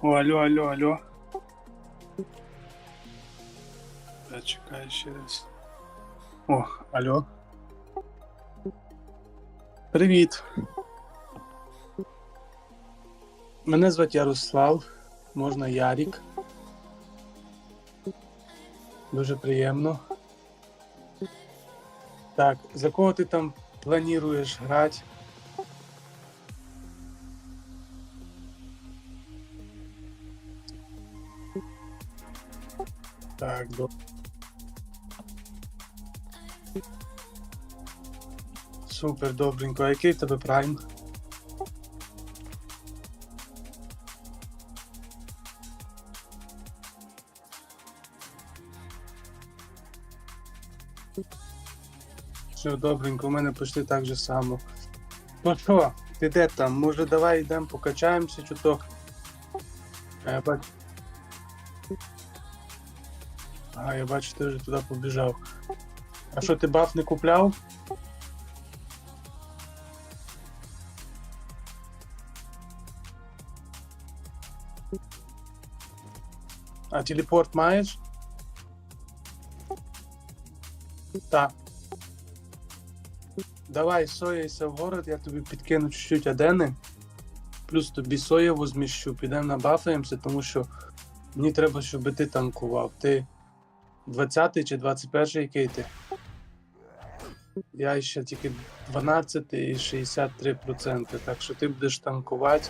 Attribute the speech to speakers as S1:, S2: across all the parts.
S1: О, алло, алло, алло. Я чекаю ще раз. О, алло. Привіт. Мене звати Ярослав, можна Ярік. Дуже приємно. Так, за кого ти там плануєш грати? Так, до. Супер, добренько. А який в тебе прайм? Все добренько, у мене почти так же само. Ну що, ти де там? Може давай йдемо покачаємося чуток? А я бачу. Ти вже туди побіжав. А що ти баф не купляв? А телепорт маєш? Так. Давай сояйся в город, я тобі підкину чуть-чуть адени. Плюс тобі соєву зміщу, підемо набафаємося, тому що мені треба, щоб ти танкував. Ти 20 чи 21 який ти? Я ще тільки 12 і 63%. Так що ти будеш танкувати,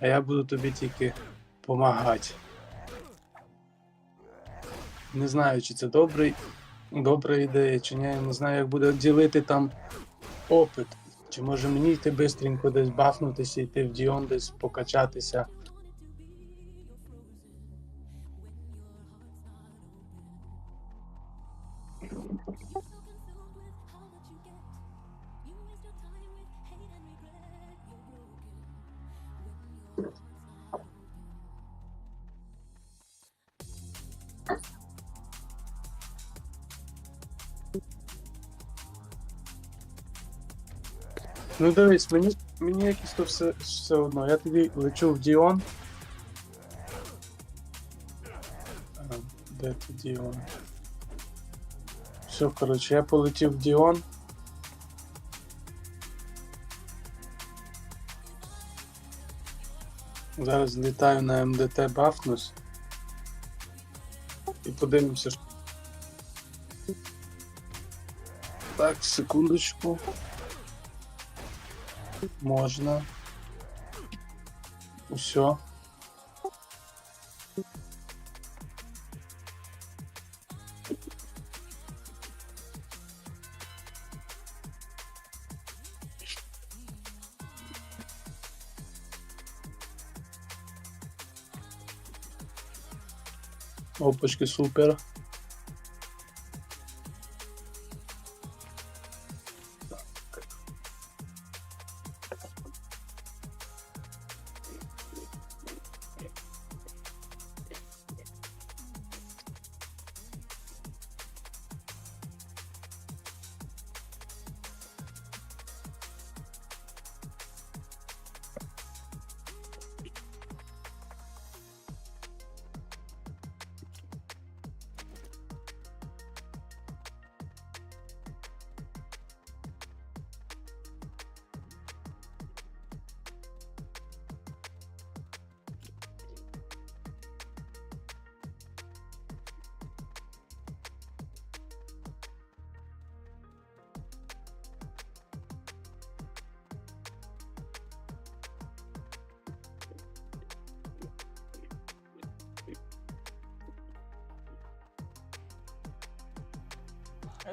S1: а я буду тобі тільки допомагати. Не знаю, чи це добрий, добра ідея, чи ні. Я не знаю, як буде ділити там опит. Чи може мені йти бистренько десь бафнутися, йти в Діон десь покачатися. Ну дивись, мені, мені якось то все, все одно. Я тоді лечу в Діон. А, де ти Діон? Все, коротше, я полетів в Діон. Зараз злітаю на МДТ бафнусь. І подивимося. Так, секундочку. Можна. Усьо. Опачки, супер.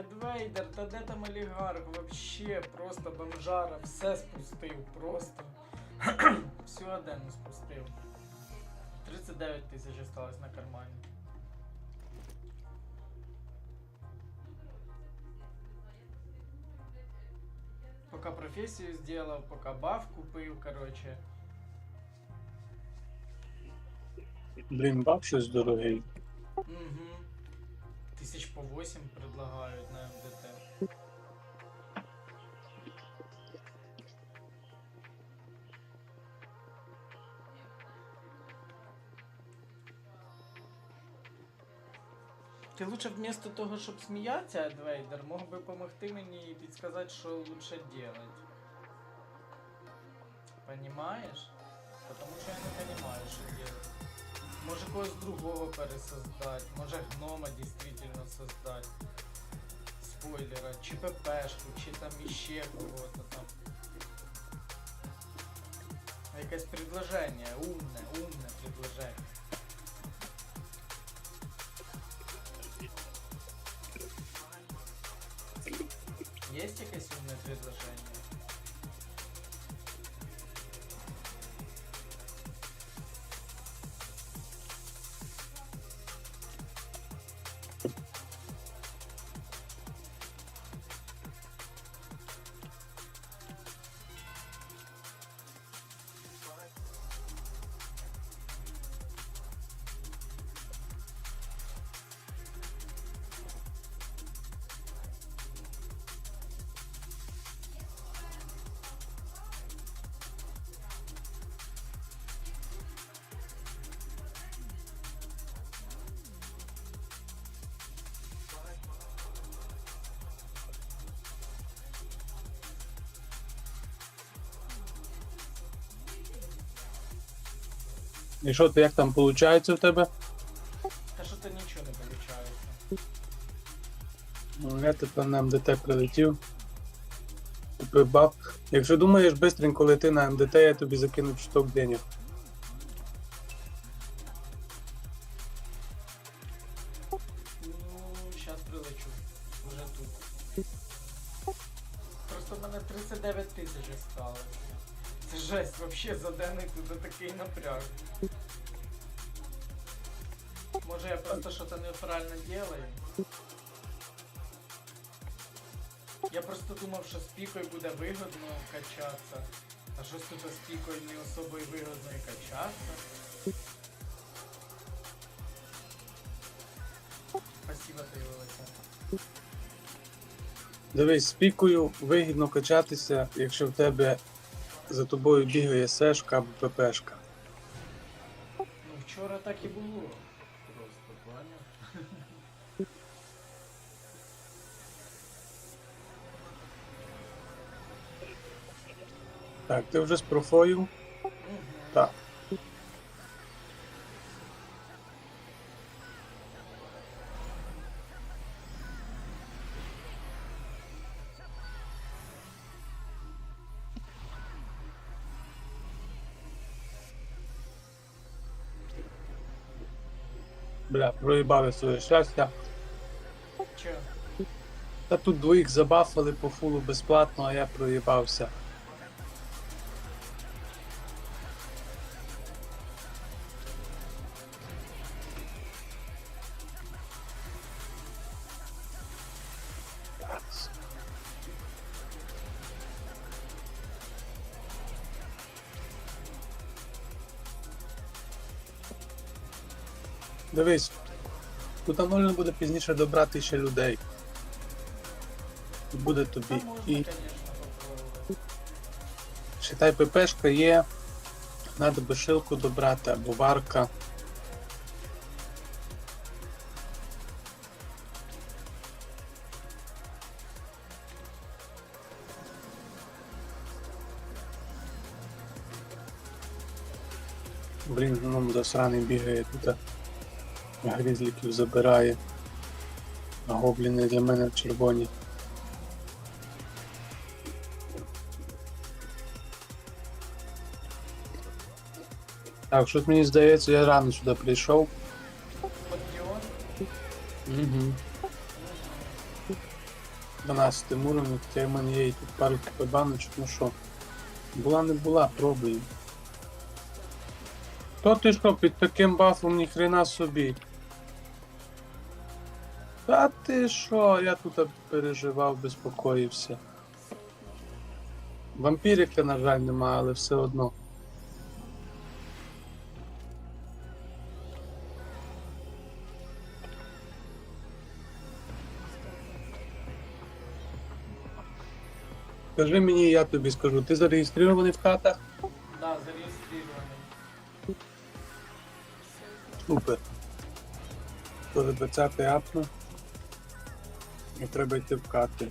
S2: Едвейдер, та де там олігарх? Вообще просто бомжара, все спустив, просто. Всю одену спустив. 39 тисяч осталось на кармані. Пока професію сделал, пока баф купив, короче.
S1: Блін, баб щось дорогий.
S2: Угу. Тысяч по 8 предлагают на МДТ. Ти лучше вместо того, щоб сміятися, Адвейдер, мог би допомогти мені і підсказати, що лучше делать. Понимаешь? Потому що я не понимаю, що делать. Може когось другого пересоздать, може гнома действительно создать. Спойлера, чи ППшку, чи там іще кого-то там. Якесь предложение, умне, умне предложение. Есть якесь умне предложение?
S1: І що ти як там виходить в тебе?
S2: Та що то нічого не виходить.
S1: Ну, я тепер на МДТ прилетів. Баф. Якщо думаєш бистренько лети на МДТ, я тобі закину чуток денег.
S2: Спасибо, велике.
S1: Дивись, з пікою вигідно качатися, якщо в тебе за тобою бігає сешка або ППшка.
S2: Ну, вчора так і було. Просто поняв.
S1: Так, ти вже з профою? Так. Бля, проїбав я своє щастя. Та тут двоїх забафали по фулу безплатно, а я проїбався. Дивись, тут можна буде пізніше добрати ще людей. Буде тобі
S2: можна,
S1: і. Читай ППшка є. Надо би шилку добрати або варка. Блін, ну засраний бігає тут. Грізліків забирає. А гобліни для мене червоні. Так, щось мені здається, я рано сюди прийшов. Угу. 12 уровень, хоча в мене є і тут пару баночок, ну що. Була не була, пробуємо. То ти що, під таким бафом ніхрена собі. Та ти що, я тут переживав, безпокоївся. Вампірика, на жаль, нема, але все одно. Скажи мені, я тобі скажу, ти зареєстрований в хатах?
S2: Да, зареєстрований.
S1: Супер. Коли 20 апну, і треба йти в кати.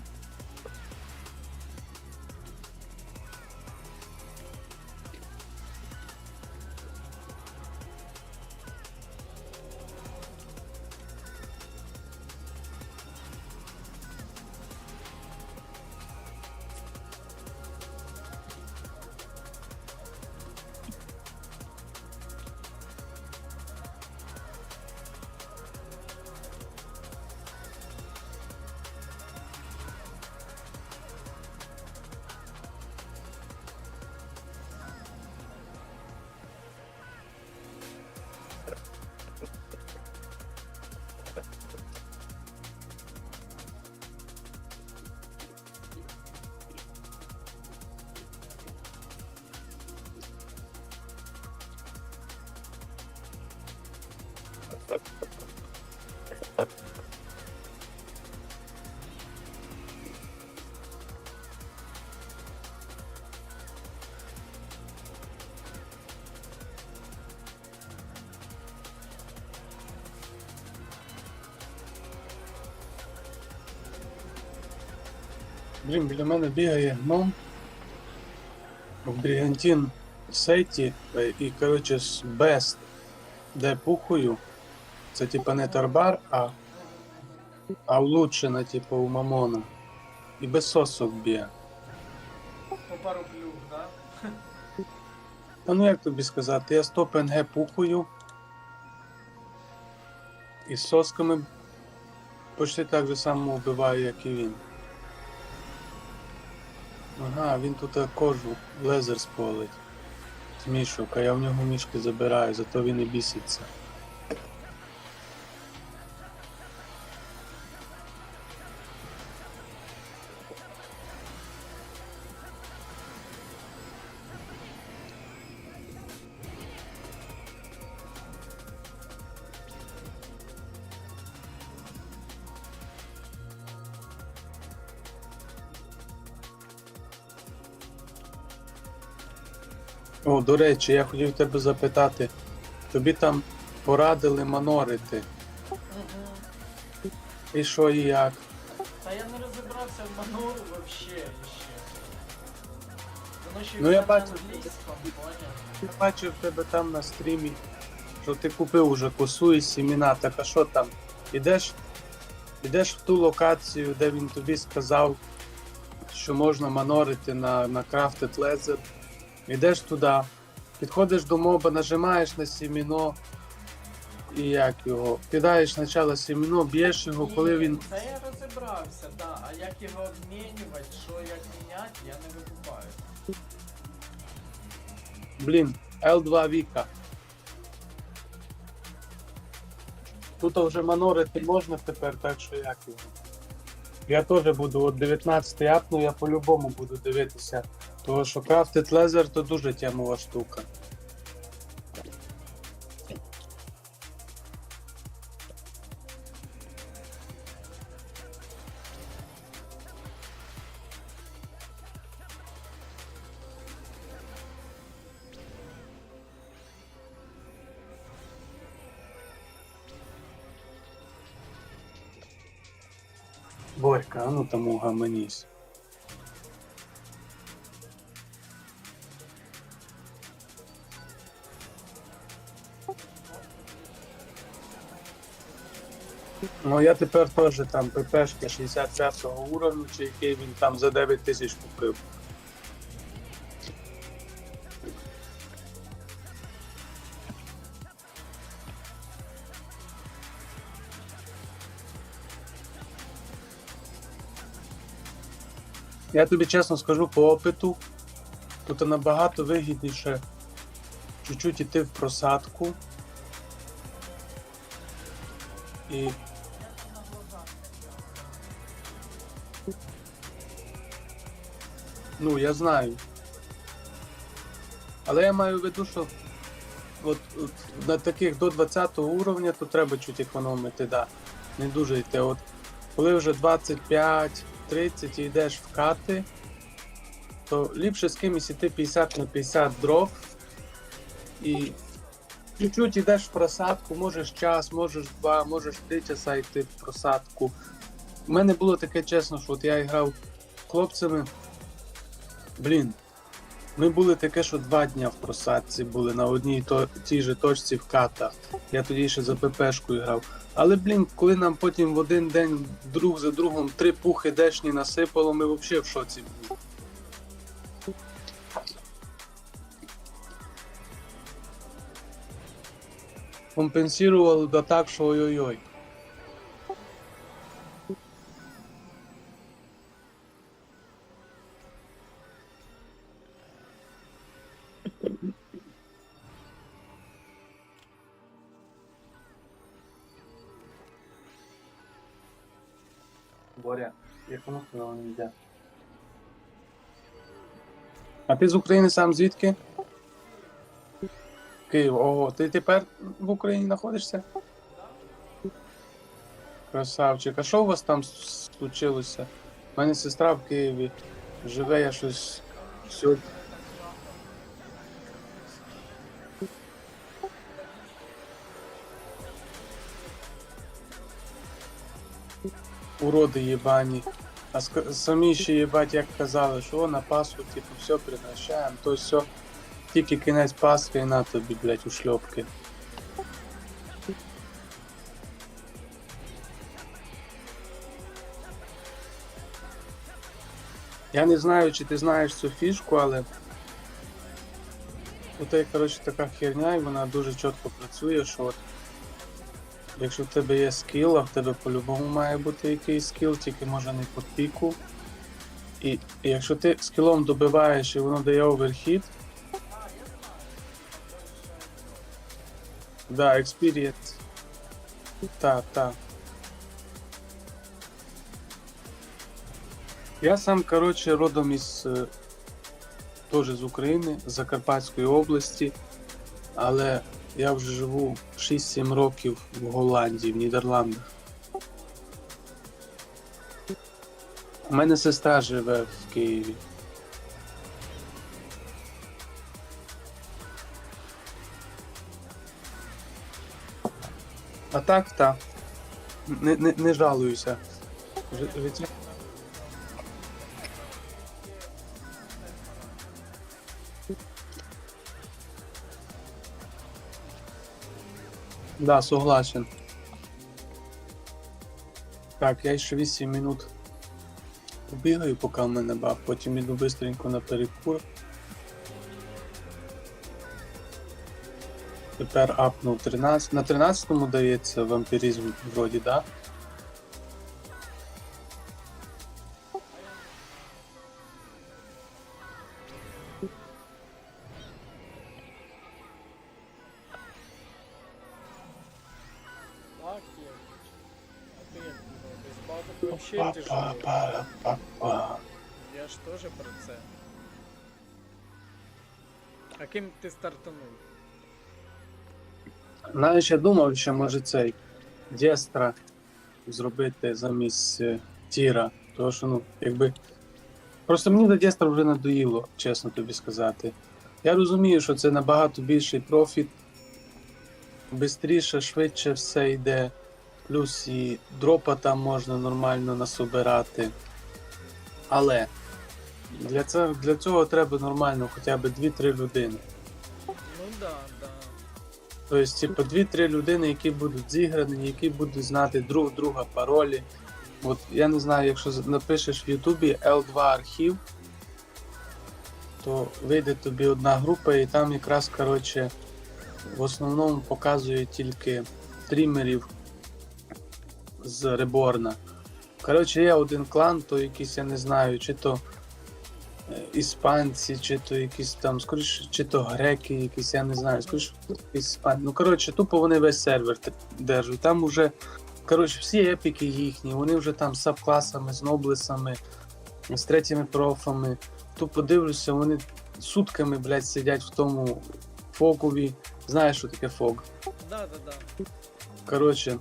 S1: Блін, біля мене бігає гном. В Брігантін Сейті е, і, коротше, з Бест, де пухою. Це типа не Тарбар, а, а улучшена, типу, у Мамона. І без сосок б'є.
S2: По пару плюх, да?
S1: Та ну як тобі сказати, я 100 ПНГ пухою. І з сосками почти так же само вбиваю, як і він. Ага, він тут кожу лезер сполить. Мішок, а я в нього мішки забираю, зато він і біситься. До речі, я хотів тебе запитати, тобі там порадили манорити. І що і як?
S2: Та я не розібрався в мануру вообще ще.
S1: Ну, я
S2: поняв?
S1: Я бачив тебе там на стрімі, що ти купив уже косу і сіміна, так а що там? Ідеш, ідеш в ту локацію, де він тобі сказав, що можна манорити на, на Crafted Leather. Ідеш туди, підходиш до моба, нажимаєш на сіміно і як його. Кидаєш спочатку сіміно, б'єш його, коли він.
S2: Та я розібрався, да. А як його обмінювати, що як міняти, я не викупаю.
S1: Блін, L2 Віка. Тут вже манорити можна тепер, так що як його. Я теж буду от 19 апну, я по-любому буду дивитися. Тому що Crafted Leather то дуже тямова штука. Борька, а ну там угомонісь. Ну я тепер теж там ППшка 65 уровня, чи який він там за 9 тисяч купив. Я тобі чесно скажу по опиту, тут набагато вигідніше чуть-чуть іти в просадку. І Ну, я знаю. Але я маю в виду, що от, от на таких до 20 уровня то треба чуть економити, да. Не дуже йти. От коли вже 25-30 і йдеш в кати, то ліпше з кимось іти 50 на 50 дров і чуть-чуть йдеш в просадку, можеш час, можеш два, можеш три часа йти в просадку. У мене було таке чесно, що от я грав хлопцями. Блін. Ми були таке, що два дня в просадці були на одній то, тій же точці в ката. Я тоді ще за ППшкою грав. Але, блін, коли нам потім в один день друг за другом три пухи дешні насипало, ми взагалі в шоці були. Компенсували да так, що ой-ой-ой. Боря, якому сказала не йде? А ти з України сам звідки? Київ. Ого, ти тепер в Україні знаходишся? Красавчик. А що у вас там случилося? У мене сестра в Києві. Живе я щось сьогодні. Уроди єбані. А самі ще їбать, як казали, що о, на Пасху, типу, все пригощаємо, то все. Тільки кінець Пасхи і на тобі, блядь, у шльопки. Я не знаю, чи ти знаєш цю фішку, але. Ото, коротше, така херня, і вона дуже чітко працює, що от. Якщо в тебе є скіл, а в тебе по-любому має бути якийсь скіл, тільки може не по піку. І, якщо ти скілом добиваєш і воно дає оверхіт. Да, experience. Так, так. Я сам, коротше, родом із е, теж з України, з Закарпатської області, але я вже живу 6-7 років в Голландії, в Нідерландах. У мене сестра живе в Києві. А так, так. Не, не, не жалуюся. Життя. Да, согласен. Так, я ще 8 минут побігаю, поки в мене баб, потім іду бистренько на перекур. Тепер апнув 13. На 13-му дається вампіризм вроді, да?
S2: А ким ти стартанув?
S1: Знаєш, я думав, що може цей Дєстра зробити замість е, Тіра. Тому що, ну, якби. Просто мені до Дєстра вже надоїло, чесно тобі сказати. Я розумію, що це набагато більший профіт. Бистріше, швидше все йде. Плюс і дропа там можна нормально насобирати. Але для цього, для цього треба нормально хоча б 2-3 людини.
S2: Ну да, да.
S1: Тобто, типу, дві-три людини, які будуть зіграні, які будуть знати друг друга паролі. От я не знаю, якщо напишеш в Ютубі L2 архів, то вийде тобі одна група, і там якраз, коротше, в основному показує тільки стрімерів з Реборна. Коротше, є один клан, то якийсь, я не знаю, чи то іспанці, чи то якісь там, скоріше, чи то греки, якісь, я не знаю, скоріше, іспанці. Ну, коротше, тупо вони весь сервер держать. Там уже, коротше, всі епіки їхні, вони вже там з сабкласами, з ноблесами, з третіми профами. Тупо дивлюся, вони сутками, блядь, сидять в тому фогові. Знаєш, що таке фог?
S2: Да, да, да.
S1: Коротше,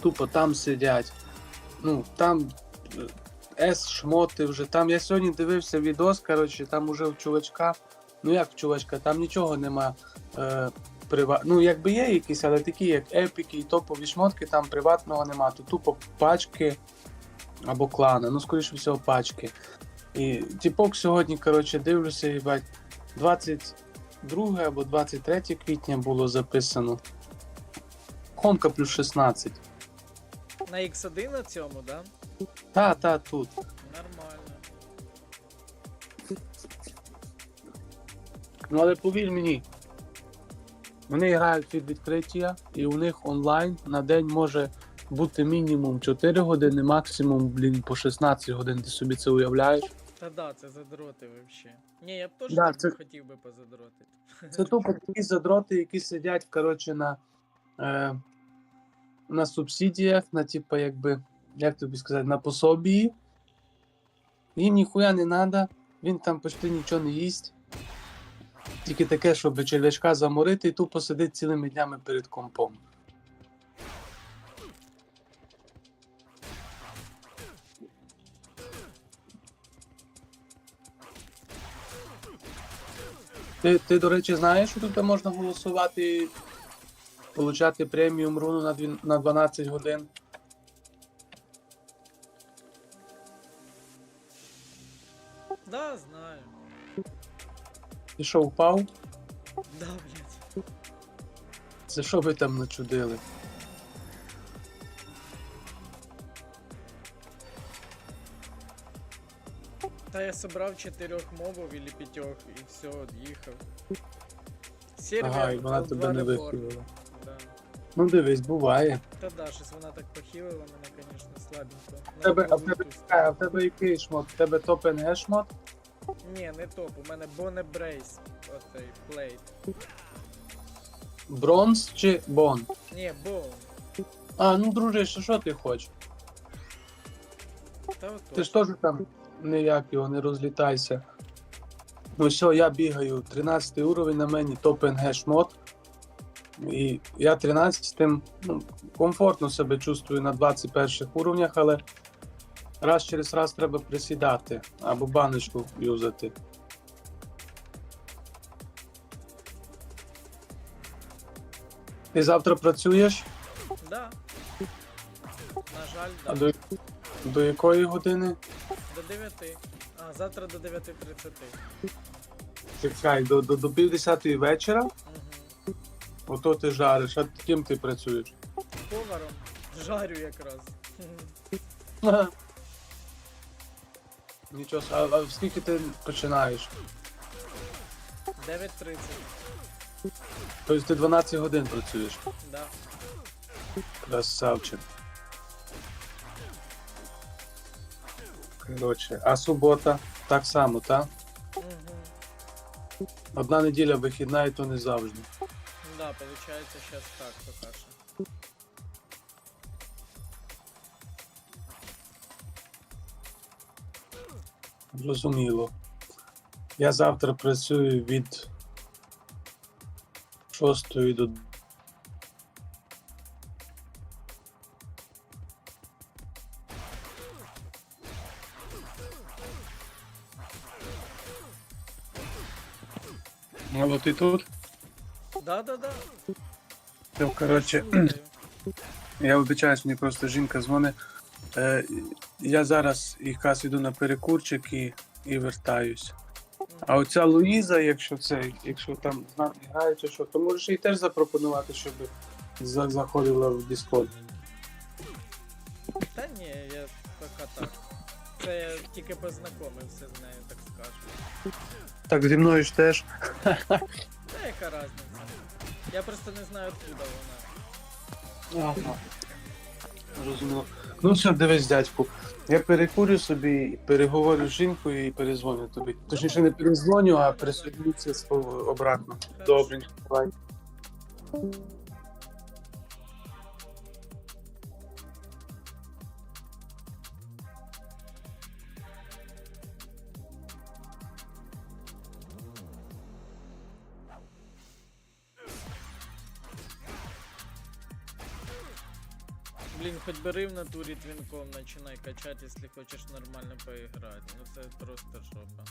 S1: тупо там сидять. Ну, там С шмоти вже. Там я сьогодні дивився відос, коротше, там уже в чувачка. Ну як в чувачка, там нічого нема. Е, прива... Ну, якби є якісь, але такі, як епіки і топові шмотки, там приватного нема. Тут тупо пачки або клани. Ну, скоріше всього, пачки. І типок сьогодні, коротше, дивлюся, і бать, 22 або 23 квітня було записано. Хонка плюс 16.
S2: На X1 на цьому, да?
S1: Та, та, тут.
S2: Нормально.
S1: Ну але повір мені, вони грають від відкриття, і у них онлайн на день може бути мінімум 4 години, максимум, блін, по 16 годин. Ти собі це уявляєш?
S2: Та да, це задроти вообще. Ні, я б теж
S1: Да,
S2: так
S1: це-
S2: хотів би позадротити.
S1: Це тупо такі задроти, які сидять, коротше, на, е, на субсидіях, на типу, якби, як тобі сказати, на пособії. Їм ніхуя не треба, він там почти нічого не їсть. Тільки таке, щоб черв'ячка заморити і тупо сидить цілими днями перед компом. Ти, ти, до речі, знаєш, що тут можна голосувати і получати преміум руну на 12 годин? І що, впав?
S2: Да, блядь.
S1: Це що ви там начудили?
S2: Та я собрав чотирьох мобів или п'ятьох і все, їхав. Сервер,
S1: Ага, і вона тебе не вихилила.
S2: Да.
S1: Ну дивись, буває.
S2: Та да, щось вона так похилила мене, звісно, слабенько.
S1: Тебе, а в тебе,
S2: було
S1: а в тебе який шмот? В тебе топ НГ шмот?
S2: Ні, не топ, у мене Bone Brace, оцей плейт.
S1: Бронз чи бон?
S2: Ні, Bone.
S1: А, ну дружище, що ти хочеш?
S2: Та от
S1: Ти ж теж там ніяк його не розлітайся. Ну все, я бігаю, 13 уровень на мені, топ НГ шмот. І я 13 ну, комфортно себе чувствую на 21 уровнях, але раз через раз треба присідати або баночку юзати. Ти завтра працюєш?
S2: Да. На жаль,
S1: А до, до якої години?
S2: До 9. А, завтра до 9.30.
S1: Чекай, до, до, до пів десятої вечора?
S2: Угу.
S1: Ото ти жариш, а ким ти працюєш?
S2: Поваром жарю якраз.
S1: Нічого, с- а, а в скільки ти починаєш?
S2: 9.30.
S1: Тобто ти 12 годин працюєш.
S2: Да.
S1: Красавчик. Коротше, а субота так само, так?
S2: Угу.
S1: Одна неділя вихідна і то не завжди.
S2: Да, получается сейчас так пока что.
S1: Зрозуміло. Я завтра працюю від 6 до Алло, ти тут?
S2: Да, да, да.
S1: Ну, коротше, я вибачаюсь, мені просто жінка дзвонить. Е, я зараз якраз іду на перекурчик і, і вертаюсь. А оця Луїза, якщо це, якщо там з нами грає чи що, то можеш їй теж запропонувати, щоб за- заходила в Discord.
S2: Та ні, я пока так. Це я тільки познайомився з нею, так скажу.
S1: Так, зі мною ж теж.
S2: Та яка разниця? Я просто не знаю, откуда вона.
S1: Ага. Розуміло. Ну все, дивись, дядьку. Я перекурю собі, переговорю з жінкою і перезвоню тобі. Точніше, не перезвоню, а присоединюся обратно. Добре, давай.
S2: Блін, хоч бери в натурі твінком, начинай качать, якщо хочеш нормально поіграти. Ну це просто жопа.